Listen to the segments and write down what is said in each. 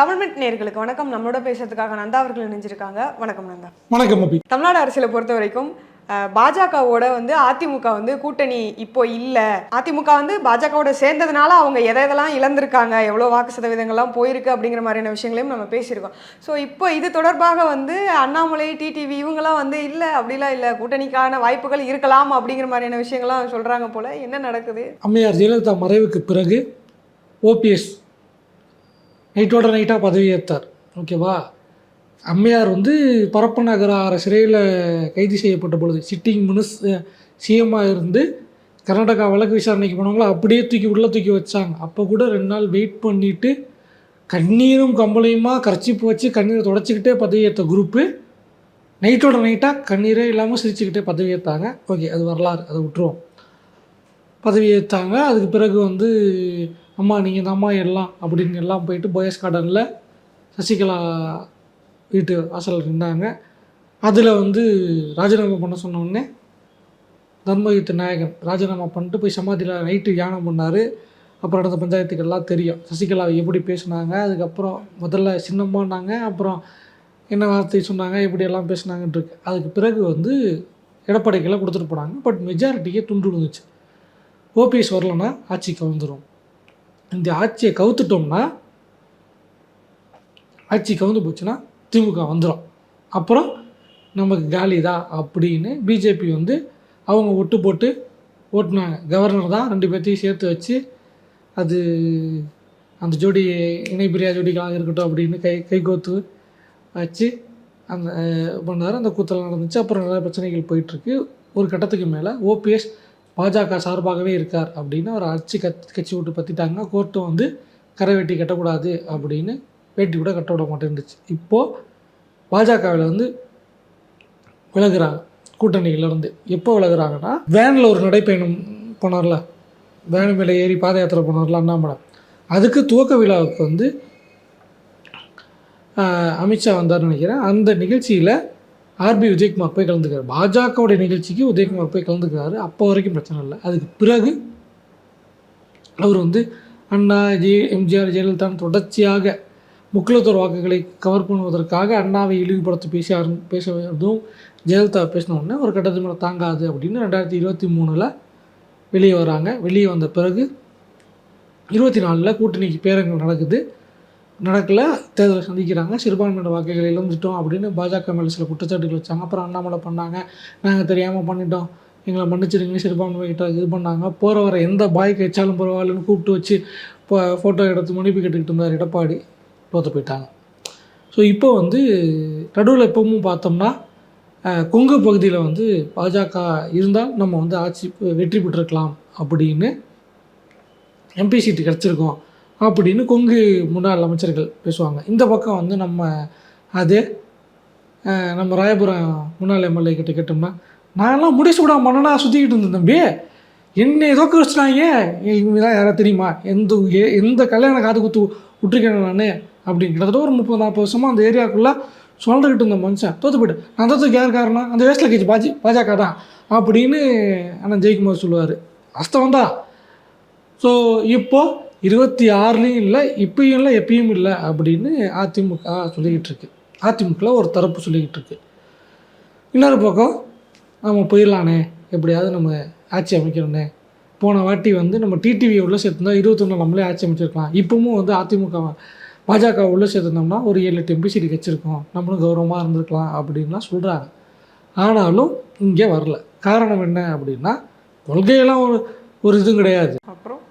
தமிழ்மெட் நேர்களுக்கு வணக்கம். நம்மளோட பேசுறதுக்காக நந்தா அவர்கள் இணைஞ்சிருக்காங்க. வணக்கம் நந்தா. வணக்கம் அபி தமிழ்நாடு அரசியலை பொறுத்த வரைக்கும் பாஜகவோட வந்து அதிமுக வந்து கூட்டணி இப்போ இல்லை. அதிமுக வந்து பாஜகவோட சேர்ந்ததுனால அவங்க எதை எதெல்லாம் இழந்திருக்காங்க எவ்வளோ வாக்கு சதவீதங்கள்லாம் போயிருக்கு அப்படிங்கிற மாதிரியான விஷயங்களையும் நம்ம பேசியிருக்கோம். ஸோ இப்போ இது தொடர்பாக வந்து அண்ணாமலை டிடிவி இவங்கெல்லாம் வந்து இல்லை அப்படிலாம் இல்லை. கூட்டணிக்கான வாய்ப்புகள் இருக்கலாம் அப்படிங்கிற மாதிரியான விஷயங்கள்லாம் சொல்கிறாங்க போல. என்ன நடக்குது? அம்மையார் ஜெயலலிதா மறைவுக்கு பிறகு ஓபிஎஸ் நைட்டோட நைட்டாக பதவியேற்றார் ஓகேவா அம்மையார் வந்து பரப்ப நகர சிறையில் கைது செய்யப்பட்ட பொழுது சிட்டிங் மினிஸ் சிஎம்மாக இருந்து கர்நாடகா வழக்கு விசாரணைக்கு போனவங்கள அப்படியே தூக்கி உள்ளே தூக்கி வச்சாங்க. அப்போ கூட ரெண்டு நாள் வெயிட் பண்ணிவிட்டு கண்ணீரும் கம்பளையுமா கரைச்சிப்பு வச்சு கண்ணீரை தொடச்சிக்கிட்டே பதவியேற்ற குரூப்பு நைட்டோட நைட்டாக கண்ணீரே இல்லாமல் சிரிச்சுக்கிட்டே பதவியேற்றாங்க ஓகே அது வரலாறு. அதை விட்டுருவோம். பதவி ஏற்றாங்க அதுக்கு பிறகு வந்து அம்மா நீங்கள் தான் எல்லாம் அப்படின்னு எல்லாம் போயிட்டு போயஸ் கார்டனில் சசிகலா வீட்டு வாசலில் இருந்தாங்க அதில் வந்து ராஜினாமா பண்ண சொன்னோடனே தர்மயுத்த நாயகன் ராஜினாமா பண்ணிட்டு போய் சமாதியில் நைட்டு தியானம் பண்ணார். அப்புறம் நடந்த பஞ்சாயத்துக்கு எல்லாம் தெரியும். சசிகலா எப்படி பேசுனாங்க அதுக்கப்புறம் முதல்ல சின்னம்மானாங்க அப்புறம் என்ன வார்த்தை சொன்னாங்க எப்படி எல்லாம் பேசினாங்கன்ட்டு இருக்கு. அதுக்கு பிறகு வந்து எடப்பாடிக்கெல்லாம் கொடுத்துட்டு போனாங்க. பட் மெஜாரிட்டிக்கே துண்டு விழுந்துச்சு. ஓபிஎஸ் வரலன்னா ஆட்சி கவுந்துரும் இந்த ஆட்சியை கவுத்துட்டோம்னா ஆட்சி கவுந்து போச்சுன்னா திமுக வந்துடும் அப்புறம் நமக்கு காலி தான் அப்படின்னு பிஜேபி வந்து அவங்க ஒட்டு போட்டு ஓட்டுனாங்க. கவர்னர் தான் ரெண்டு பேர்த்தையும் சேர்த்து வச்சு அது அந்த ஜோடி இணைப்பிரியா ஜோடிகளாக இருக்கட்டும் அப்படின்னு கை கைகோத்து வச்சு அந்த பண்ணார். அந்த கூத்தலாம் நடந்துச்சு. அப்புறம் நிறைய பிரச்சனைகள் போயிட்டுருக்கு. ஒரு கட்டத்துக்கு மேலே ஓபிஎஸ் பாஜக சார்பாகவே இருக்கார் அப்படின்னு ஒரு அச்சு கத் கட்சி விட்டு பற்றிட்டாங்க கோர்ட்டும் வந்து கரை வெட்டி கட்டக்கூடாது அப்படின்னு வேட்டி கூட கட்ட விட மாட்டேன்ருச்சு இப்போது பாஜகவில் வந்து விலகுறாங்க கூட்டணியிலேருந்து எப்போ விலகுறாங்கன்னா வேனில் ஒரு நடைப்பயணம் போனார்ல. வேன் மேலே ஏறி பாத யாத்திரை போனார்ல அண்ணாமலை. அதுக்கு துவக்க விழாவுக்கு வந்து அமித்ஷா வந்தார்னு நினைக்கிறேன். அந்த நிகழ்ச்சியில் ஆர்பி விஜயகுமார் போய் கலந்துக்கிறார். பாஜகவுடைய நிகழ்ச்சிக்கு உதயகுமார் போய் கலந்துக்கிறாரு. அப்போ வரைக்கும் பிரச்சனை இல்லை. அதுக்கு பிறகு அவர் வந்து அண்ணா ஜெய எம்ஜிஆர் ஜெயலலிதான் தொடர்ச்சியாக முக்கியத்துவ வாக்குகளை கவர் பண்ணுவதற்காக அண்ணாவை இழிவுபடுத்தி பேச ஆரம் பேசுவதும் ஜெயலலிதா பேசின உடனே ஒரு கட்டத்துக்கு மேலே தாங்காது அப்படின்னு ரெண்டாயிரத்தி இருபத்தி மூணில் வெளியே வராங்க. வெளியே வந்த பிறகு இருபத்தி நாலில் கூட்டணிக்கு பேரங்கள் நடக்குது. நடக்கல தேர்தலை சந்திக்கிறாங்க சிறுபான்மையின வாக்குகளை இழந்துட்டோம் அப்படின்னு பாஜக மேலே சில குற்றச்சாட்டுகள் வச்சாங்க. அப்புறம் அண்ணாமலை பண்ணாங்க. நாங்கள் தெரியாமல் பண்ணிட்டோம். எங்களை மன்னிச்சிருங்கன்னு சிறுபான்மை கிட்ட இது பண்ணாங்க. போகிற வர எந்த பாய் கழிச்சாலும் பரவாயில்லன்னு கூப்பிட்டு வச்சு இப்போ ஃபோட்டோ எடுத்து மன்னிப்பு கேட்டுக்கிட்டு இருந்தார் எடப்பாடி. தோற்று போயிட்டாங்க. ஸோ இப்போ வந்து நடுவில் எப்பவும் பார்த்தோம்னா கொங்கு பகுதியில் வந்து பாஜக இருந்தால் நம்ம வந்து ஆட்சி வெற்றி பெற்றிருக்கலாம் அப்படின்னு எம்பி சீட்டு கிடச்சிருக்கோம். அப்படின்னு கொங்கு முன்னாள் அமைச்சர்கள் பேசுவாங்க. இந்த பக்கம் வந்து நம்ம அது நம்ம ராயபுரம் முன்னாள் எம்எல்ஏ கிட்ட கேட்டோம்னா நான்லாம் முடிச்சு விட மன்னனா சுற்றிக்கிட்டு இருந்தேன் தம்பி. என்னை ஏதோ வச்சுட்டாங்க இவங்க யாராவது தெரியுமா? எந்த ஏ எந்த கல்யாண காது குத்து விட்டுருக்கேன் நான். அப்படின்னு. கிட்டத்தட்ட ஒரு முப்பது நாற்பது வருஷமாக அந்த ஏரியாவுக்குள்ளே சொல்லிக்கிட்டு இருந்த மனுஷன். தோத்து போயிட்டு நான் தோத்துக்கு யார் காரணம்? அந்த வேஸ்ட்டில் கேச்சு பாஜி பாஜக தான் அப்படின்னு அண்ணன் ஜெயக்குமார் சொல்லுவார். வாஸ்தவம் தான் ஸோ இப்போது இருபத்தி ஆறுலேயும் இல்லை இப்பயும் இல்லை எப்பயும் இல்லை அப்படின்னு அதிமுக சொல்லிக்கிட்டு இருக்கு. அதிமுகவில் ஒரு தரப்பு சொல்லிக்கிட்டு இருக்கு. இன்னொரு பக்கம் நம்ம போயிடலானே எப்படியாவது நம்ம ஆட்சி அமைக்கணும்னே. போன வாட்டி வந்து நம்ம டிடிவி உள்ளே சேர்த்துருந்தா இருபத்தொன்று நம்மளே ஆட்சி அமைச்சிருக்கலாம். இப்போவும் வந்து அதிமுக பாஜக உள்ளே சேர்த்துருந்தோம்னா ஒரு ஏழு எட்டு எம்பி வச்சுருக்கோம் நம்மளும் கௌரவமாக இருந்திருக்கலாம் அப்படின்லாம் சொல்கிறாங்க ஆனாலும் இங்கே வரல. காரணம் என்ன அப்படின்னா கொள்கையெல்லாம் ஒரு ஒரு இதுவும் கிடையாது.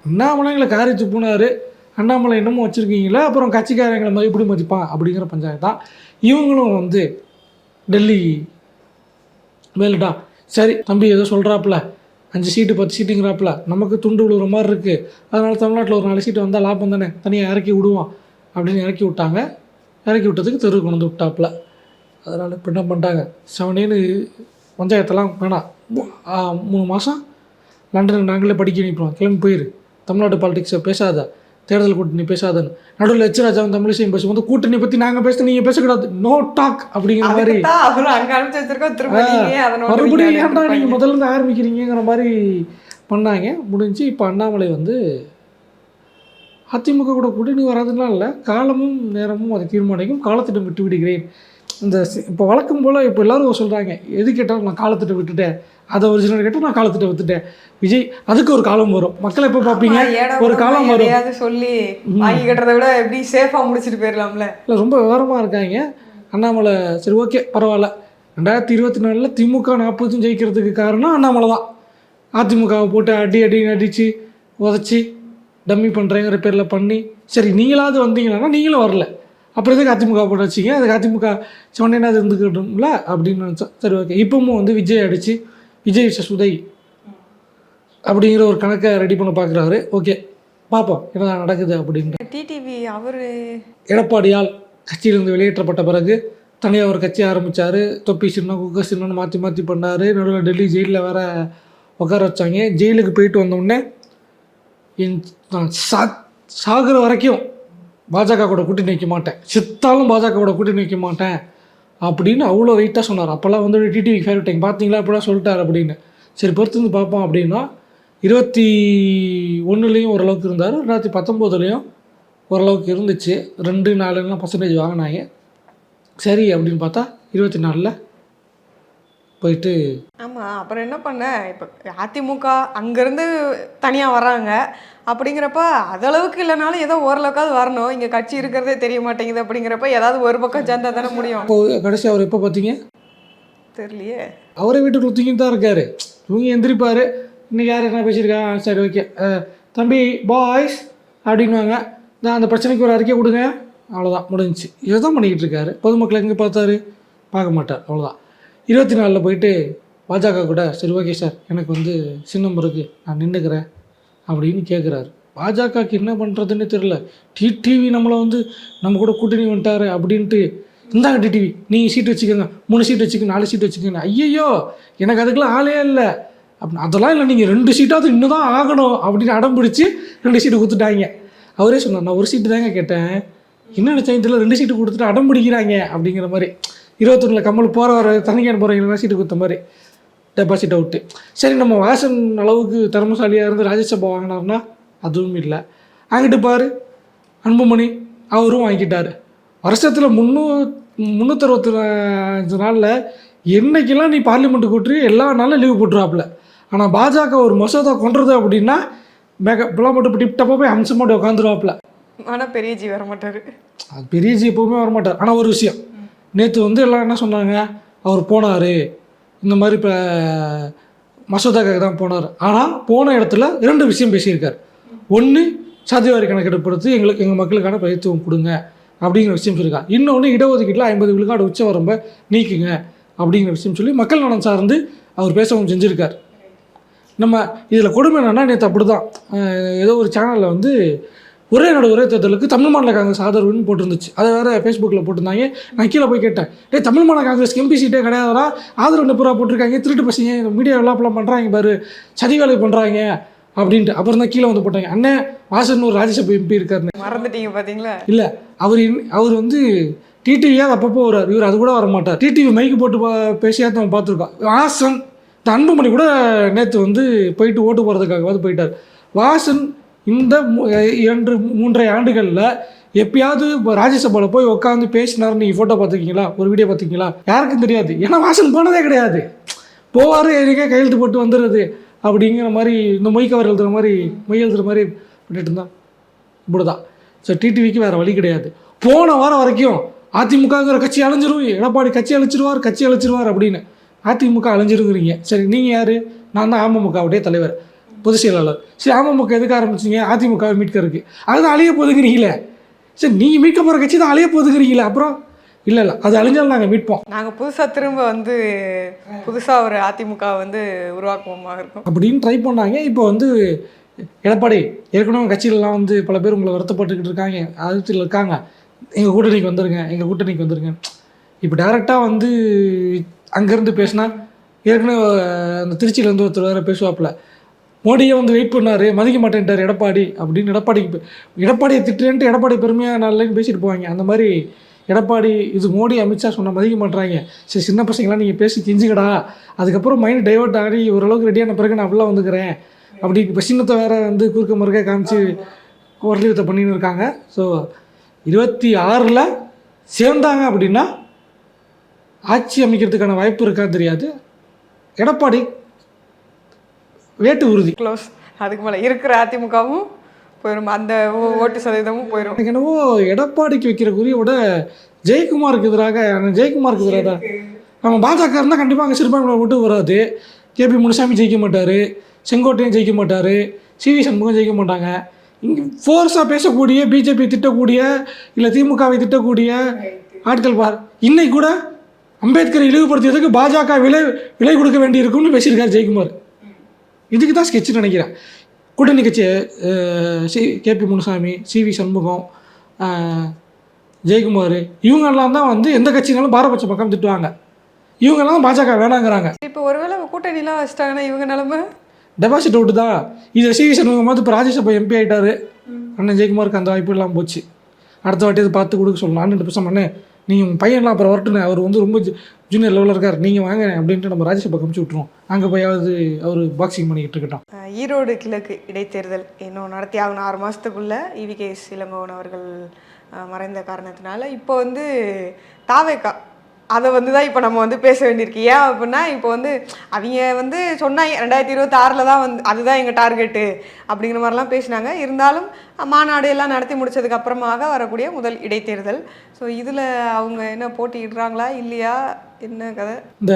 அண்ணாமலை எங்களை காரி துப்புனாரு அண்ணாமலை இன்னமும் வச்சுருக்கீங்களா? அப்புறம் கட்சிக்காரங்களை மாதிரி எப்படி மதிப்பான் அப்படிங்கிற பஞ்சாயத்து தான். இவங்களும் வந்து டெல்லி மேலிட்டா சரி தம்பி ஏதோ சொல்கிறாப்புல அஞ்சு சீட்டு பத்து சீட்டுங்கிறாப்புல. நமக்கு துண்டு விழுகிற மாதிரி இருக்குது அதனால் தமிழ்நாட்டில் ஒரு நாலு சீட்டு வந்தால் லாபம் தானே? தனியாக இறக்கி விடுவோம் அப்படின்னு இறக்கி விட்டாங்க. இறக்கி விட்டதுக்கு தெரு கொண்டு வந்து விட்டாப்புல. அதனால் இப்போ என்ன பண்ணிட்டாங்க செவனேன்னு பஞ்சாயத்தெல்லாம் வேணாம். மூணு மாதம் லண்டனில் நாங்களே படிக்க வைப்போம். கிளம்பி போயிரு. தமிழ்நாடு பாலிடிக்ஸை பேசாத. தேர்தல் கூட்டணி பேசாதன்னு. நடுவில் எச். ராஜாவும் தமிழிசையும் பேசும்போது கூட்டணி பற்றி நாங்கள் பேச நீங்கள் பேசக்கூடாது. நோ டாக் அப்படிங்கிற மாதிரி. நீங்க மறுபடியும் ஏன்டா நீங்கள் முதல்ல இருந்து ஆரம்பிக்கிறீங்கிற மாதிரி பண்ணாங்க. முடிஞ்சு இப்போ அண்ணாமலை வந்து அதிமுக கூட கூட்டணி வராதுலாம் இல்லை. காலமும் நேரமும் அதை தீர்மானிக்கும். காலத்திடம் விட்டு விடுகிறேன். இந்த இப்போ வழக்கம் போல் இப்போ எல்லாரும் சொல்கிறாங்க எது கேட்டாலும் நான் காலத்திட்ட விட்டுட்டேன். அதை ஒரிஜினல் கேட்டால் நான் காலத்திட்ட விட்டுட்டேன் விஜய் அதுக்கு ஒரு காலம் வரும். மக்களை எப்போ பார்ப்பீங்க. ஒரு காலம் வரும். சொல்லி வாங்கி கட்டுறதை விட எப்படி சேஃபா முடிச்சிட்டு போயிடலாம்ல? இல்லை ரொம்ப விவரமாக இருக்காங்க. அண்ணாமலை சரி ஓகே பரவாயில்ல. ரெண்டாயிரத்தி இருபத்தி நாலில் திமுக நாற்பதும் ஜெயிக்கிறதுக்கு காரணம் அண்ணாமலை தான். அதிமுகவை போட்டு அடி அடி அடித்து உதச்சி டம்மி பண்ணுறேங்கிற பேரில் பண்ணி சரி நீங்களாவது வந்தீங்கன்னா நீங்களும் வரல. அப்புறம் எதுக்கு அதிமுக போட்டு வச்சிங்க? அதுக்கு அதிமுக சொன்னேன்னா இருந்துக்கிட்டோம்ல? அப்படின்னு நினச்சோம். சரி ஓகே. இப்பவும் வந்து விஜய் அடித்து விஜய் விஷ சுதை அப்படிங்கிற ஒரு கணக்கை ரெடி பண்ண பார்க்குறாரு ஓகே பார்ப்போம் என்ன நடக்குது அப்படின்ட்டு. டிடிவி அவரு எடப்பாடியால் கட்சியிலிருந்து வெளியேற்றப்பட்ட பிறகு தனியாக ஒரு கட்சி ஆரம்பித்தார் தொப்பி சின்னம் குக்க சின்னம்னு மாற்றி மாற்றி பண்ணார். நடுவில் டெல்லி ஜெயிலில் வேற உட்கார வச்சாங்க. ஜெயிலுக்கு போயிட்டு வந்தோடனே என் நான் சா சாகிற வரைக்கும் பாஜக கூட கூட்டணி வைக்க மாட்டேன். செத்தாலும் பாஜக கூட கூட்டணி வைக்க மாட்டேன். அப்படின்னு அவ்வளோ வெயிட்டாக சொன்னார். அப்போல்லாம் வந்து டிடிவி ஃபேவரட் பார்த்தீங்களா இப்படிலாம் சொல்லிட்டார் அப்படின்னு. சரி பொறுத்து வந்து பார்ப்போம் அப்படின்னா இருபத்தி ஒன்றுலேயும் ஓரளவுக்கு இருந்தார். ரெண்டாயிரத்தி பத்தொம்போதுலேயும் ஓரளவுக்கு இருந்துச்சு. ரெண்டு நாலுலாம் பர்சன்டேஜ் வாங்கினாங்க. சரி அப்படின்னு பார்த்தா இருபத்தி நாலில் போயிட்டு ஆமா அப்புறம் என்ன பண்ண? இப்போ அதிமுக அங்கேருந்து தனியா வராங்க. அப்படிங்கிறப்ப அதளவுக்கு இல்லைனாலும் ஏதோ ஓரளவுக்காவது வரணும். இங்க கட்சி இருக்கிறதே தெரிய மாட்டேங்குது அப்படிங்கிறப்ப ஏதாவது ஒரு பக்கம் சேர்ந்தா தானே முடியும். இப்போ கடைசி அவர் எப்போ பார்த்தீங்க தெரியலையே. அவரே வீட்டுக்குள்ள தூங்கிட்டு தான் இருக்காரு. தூங்கி எந்திரிப்பார். இன்னைக்கு யார் என்ன பேசியிருக்கா? சரி ஓகே. தம்பி பாய்ஸ் அப்படின்வாங்க நான் அந்த பிரச்சனைக்கு ஒரு அறிக்கை கொடுங்க. அவ்வளோதான் முடிஞ்சுச்சு. இதை தான் பண்ணிக்கிட்டு இருக்காரு. பொதுமக்கள் எங்கே பார்த்தாரு? பார்க்க மாட்டார். அவ்வளோதான் இருபத்தி நாலில் போயிட்டு பாஜக கூட சரி ஓகே சார் எனக்கு வந்து சின்னம் இருக்குது நான் நின்றுக்கிறேன் அப்படின்னு கேட்குறாரு பாஜகவுக்கு என்ன பண்ணுறதுன்னு தெரில டிடிவி நம்மளை வந்து நம்ம கூட கூட்டணி வந்துட்டாரு அப்படின்ட்டு இந்தாங்க டிடிவி நீங்கள் சீட் வச்சுக்கோங்க. மூணு சீட் வச்சுக்கோங்க நாலு சீட் வச்சுக்கோங்க ஐயையோ! எனக்கு அதுக்கெல்லாம் ஆளே இல்லை. அப்படின்னு அதெல்லாம் இல்லை. நீங்கள் ரெண்டு சீட்டாவது இன்னும் தான் ஆகணும். அப்படின்னு அடம் பிடிச்சி ரெண்டு சீட்டு கொடுத்துட்டாங்க. அவரே சொன்னார் நான் ஒரு சீட்டு தாங்க கேட்டேன். என்ன நினச்சேன் தெரியல. ரெண்டு சீட்டு கொடுத்துட்டு அடம் பிடிக்கிறாங்க. அப்படிங்கிற மாதிரி. இருபத்தொன்னில் கம்மல் போகிற வர தனிக்கான போகிறவங்க சீட்டு கொடுத்த மாதிரி. டெபாசிட் அவுட்டு சரி நம்ம வாசன் அளவுக்கு திறமசாலியாக இருந்து ராஜ்யசபா வாங்கினார்னா அதுவும் இல்லை. அங்கிட்டு பாரு. அன்புமணி அவரும் வாங்கிட்டாரு வருஷத்தில் முந்நூ முந்நூற்றறுபத்தி அஞ்சு நாளில் என்னைக்கெல்லாம் நீ பார்லிமெண்ட் கூட்டுரு எல்லா நாளும் லீவு போட்டுருவாப்புல. ஆனால் பாஜக ஒரு மசோதா கொண்டுறது அப்படின்னா மேக இப்பெல்லாம் மட்டும் டிப் டப்பாக போய் அம்சம் மட்டும் உட்காந்துருவாப்புல ஆனா பெரிய ஜி வர மாட்டாரு அது பெரிய ஜி எப்பவுமே வரமாட்டார். ஆனால் ஒரு விஷயம் நேற்று வந்து எல்லாம் என்ன சொன்னாங்க? அவர் போனார். இந்த மாதிரி இப்போ மசோதாக்காக தான் போனார். ஆனால் போன இடத்துல இரண்டு விஷயம் பேசியிருக்கார். ஒன்று சாதிவாரி கணக்கெடுப்படுத்தி எங்களுக்கு எங்கள் மக்களுக்கான பயிற்சியம் கொடுங்க அப்படிங்கிற விஷயம் சொல்லியிருக்கார் இன்னொன்று இடஒதுக்கீட்டில் ஐம்பது விழுக்காடு உச்ச வரம்ப நீக்குங்க அப்படிங்கிற விஷயம் சொல்லி மக்கள் நலன் சார்ந்து அவர் பேசவும் செஞ்சுருக்கார். நம்ம இதில் கொடுமை என்னன்னா நேற்று அப்படி தான் ஏதோ ஒரு சேனலில் வந்து ஒரே நாடு ஒரே தேர்தலுக்கு தமிழ் மாநில காங்கிரஸ் ஆதரவுன்னு போட்டிருந்துச்சு. அதை வேறு ஃபேஸ்புக்கில் போட்டிருந்தாங்க. நான் கீழே போய் கேட்டேன். டேய் தமிழ் மாநில காங்கிரஸ் எம்பி சீட்டே கிடையாதுடா. ஆதரவு நிப்புறா போட்டிருக்காங்க? திருட்டு பசங்க மீடியா எல்லாம் பண்ணுறாங்க பாரு. சதி வேலை பண்ணுறாங்க அப்படின்ட்டு. அப்புறம் தான் கீழே வந்து போட்டாங்க. அண்ணன் வாசன் ஒரு ராஜ்யசபா எம்பி இருக்காருன்னு. மறந்துட்டீங்க பாத்தீங்களா? இல்லை அவர் அவர் வந்து டிடிவியாக அப்பப்போ வர்றார் இவர் அது கூட வர மாட்டார் டிடிவி மைக்கு போட்டு பா பேசியாத நம்ம பார்த்துருக்கோம் வாசன் இந்த அன்புமணி கூட நேற்று வந்து போயிட்டு ஓட்டு போகிறதுக்காகவாது போயிட்டார். வாசன் இந்த இரண்டு மூன்றரை ஆண்டுகளில் எப்பயாவது ராஜ்யசபாவில் போய் உட்காந்து பேசினார் நீங்கள் ஃபோட்டோ பார்த்துருக்கீங்களா? ஒரு வீடியோ பார்த்துருக்கீங்களா? யாருக்கும் தெரியாது. ஏன்னா வாசல் போனதே கிடையாது. போவார் எனக்கே கையெழுத்து போட்டு வந்துடுறது? அப்படிங்கிற மாதிரி இந்த மொய் கவர் எழுதுற மாதிரி மொய் எழுதுற மாதிரி பண்ணிட்டு இருந்தான் இப்படிதான். ஸோ டிடிவிக்கு வேறு வழி கிடையாது. போன வாரம் வரைக்கும் அதிமுகங்கிற கட்சி அழிஞ்சிரும். எடப்பாடி கட்சி அழிச்சிருவார் கட்சி அழிச்சிருவார் அப்படின்னு அதிமுக அழிஞ்சிருங்கிறீங்க சரி நீங்கள் யார்? நான் தான் அமமுகவுடைய தலைவர். பொதுச் செயலாளர் சரி அமமுக எதுக்கு ஆரம்பிச்சீங்க? அதிமுகவை மீட்கறதுக்கு. அதுதான் அழிய போதுங்கிறீங்களே. சரி நீங்கள் மீட்க போகிற கட்சி தான் அழிய போதுங்கிறீங்களே. அப்புறம்? இல்லை இல்லை அது அழிஞ்சாலும் நாங்கள் மீட்போம். நாங்க புதுசா திரும்ப வந்து புதுசா ஒரு அதிமுக வந்து உருவாக்குவோமா இருக்கும். அப்படின்னு ட்ரை பண்ணாங்க. இப்போ வந்து எடப்பாடி ஏற்கனவே கட்சியிலலாம் வந்து பல பேர் உங்களை வருத்தப்பட்டுக்கிட்டு இருக்காங்க. அதிருப்தியில் இருக்காங்க. எங்கள் கூட்டணிக்கு வந்துருங்க எங்கள் கூட்டணிக்கு வந்துருங்க. இப்போ டேரெக்டாக வந்து அங்கேருந்து பேசினா ஏற்கனவே அந்த திருச்சியிலேருந்து ஒருத்தர் வேறு பேசுவாப்புல. மோடியை வந்து வெயிட் பண்ணார் மதிக்க மாட்டேன்ட்டார் எடப்பாடி. அப்படின்னு எடப்பாடிக்கு எடப்பாடியை திட்டுறேன்ட்டு எடப்பாடி பெருமையாக நாலுலேன்னு பேசிட்டு போவாங்க. அந்த மாதிரி எடப்பாடி இது மோடி அமித்ஷா சொன்ன மதிக்க மாட்றாங்க. சரி சின்ன பசங்களாம் நீங்கள் பேசி கிஞ்சுக்கடா அதுக்கப்புறம் மைண்ட் டைவர்ட் ஆகி ஓரளவுக்கு ரெடியான பிறகு நான் அப்படிலாம் வந்துக்கிறேன். அப்படி இப்போ சின்னத்தை வேற வந்து குறுக்க மறுக்க காமிச்சு ஒர்லியத்தை பண்ணின்னு இருக்காங்க. ஸோ இருபத்தி ஆறில் சேர்ந்தாங்க அப்படின்னா ஆட்சி அமைக்கிறதுக்கான வாய்ப்பு இருக்கா தெரியாது. எடப்பாடி வேட்டு உறுதி. க்ளோஸ் அதுக்கு மேலே இருக்கிற அதிமுகவும் போயிடும் அந்த ஓட்டு சதவீதமும் போயிடும் எனக்கு என்னவோ எடப்பாடிக்கு வைக்கிற குறியோட ஜெயக்குமாருக்கு எதிராக ஜெயக்குமாருக்கு எதிராக தான். நம்ம பாஜக இருந்தால் கண்டிப்பாக அங்கே சிறுபான்மை விட்டு வராது. கேபி முனுசாமி ஜெயிக்க மாட்டார். செங்கோட்டையும் ஜெயிக்க மாட்டார். சிவி சண்முகம் ஜெயிக்க மாட்டாங்க. இங்கே ஃபோர்ஸாக பேசக்கூடிய பிஜேபி திட்டக்கூடிய இல்லை திமுகவை திட்டக்கூடிய ஆட்கள் பார். இன்னைக்கு கூட அம்பேத்கரை இழிவுபடுத்தியதுக்கு பாஜக விலை விலை கொடுக்க வேண்டியிருக்கும்னு பேசியிருக்காரு ஜெயக்குமார். இதுக்கு தான் ஸ்கெட்ச் நினைக்கிறேன். கூட்டணி கட்சி C K P Munusamy C V Shanmugam அஹ், ஜெயக்குமார் இவங்கெல்லாம் தான் வந்து எந்த கட்சினாலும் பாரபட்ச பக்கம் திட்டுவாங்க. இவங்கெல்லாம் பாஜக வேணாங்கிறாங்க. இப்போ ஒருவேளை கூட்டணிலாம் வச்சிட்டாங்கன்னா இவங்க நிலமை? டெபாசிட் அவுட்டு தான். இது சிவி சண்முகம் வந்து இப்போ ராஜ்யசபா எம்பி ஆகிட்டாரு அண்ணன் ஜெயக்குமாருக்கு அந்த வாய்ப்பு எல்லாம் போச்சு. அடுத்த வாட்டி அதை பார்த்து கொடுக்க சொல்லலாம் அண்ணன் பேசாம அண்ணே நீங்கள் உங்கள் பையன்லாம் அப்புறம் வரட்டுன்னு அவர் வந்து ரொம்ப ஜூனியர் லெவலில் இருக்கார் நீங்கள் வாங்க அப்படின்ட்டு நம்ம ராஜ்யசபா கமிச்சு விட்ருவோம் அங்கே போயாவது அவர் பாக்ஸிங் பண்ணிக்கிட்டு இருக்கட்டும். ஈரோடு கிழக்கு இடைத்தேர்தல் இன்னும் நடத்தி ஆகணும். ஆறு மாதத்துக்குள்ளே இவி கே இளங்கோவன் அவர்கள் மறைந்த காரணத்தினால இப்போ வந்து தாவேக்கா அதை வந்து தான் இப்போ நம்ம வந்து பேச வேண்டியிருக்கு. ஏன் அப்படின்னா இப்போ வந்து அவங்க வந்து சொன்னாங்க ரெண்டாயிரத்தி இருபத்தி ஆறில் தான் வந்து அதுதான் எங்கள் டார்கெட்டு அப்படிங்கிற மாதிரிலாம் பேசினாங்க. இருந்தாலும் மாநாடு எல்லாம் நடத்தி முடித்ததுக்கு அப்புறமாக வரக்கூடிய முதல் இடைத்தேர்தல். ஸோ இதில் அவங்க என்ன போட்டியிடுறாங்களா இல்லையா என்ன கதை? இந்த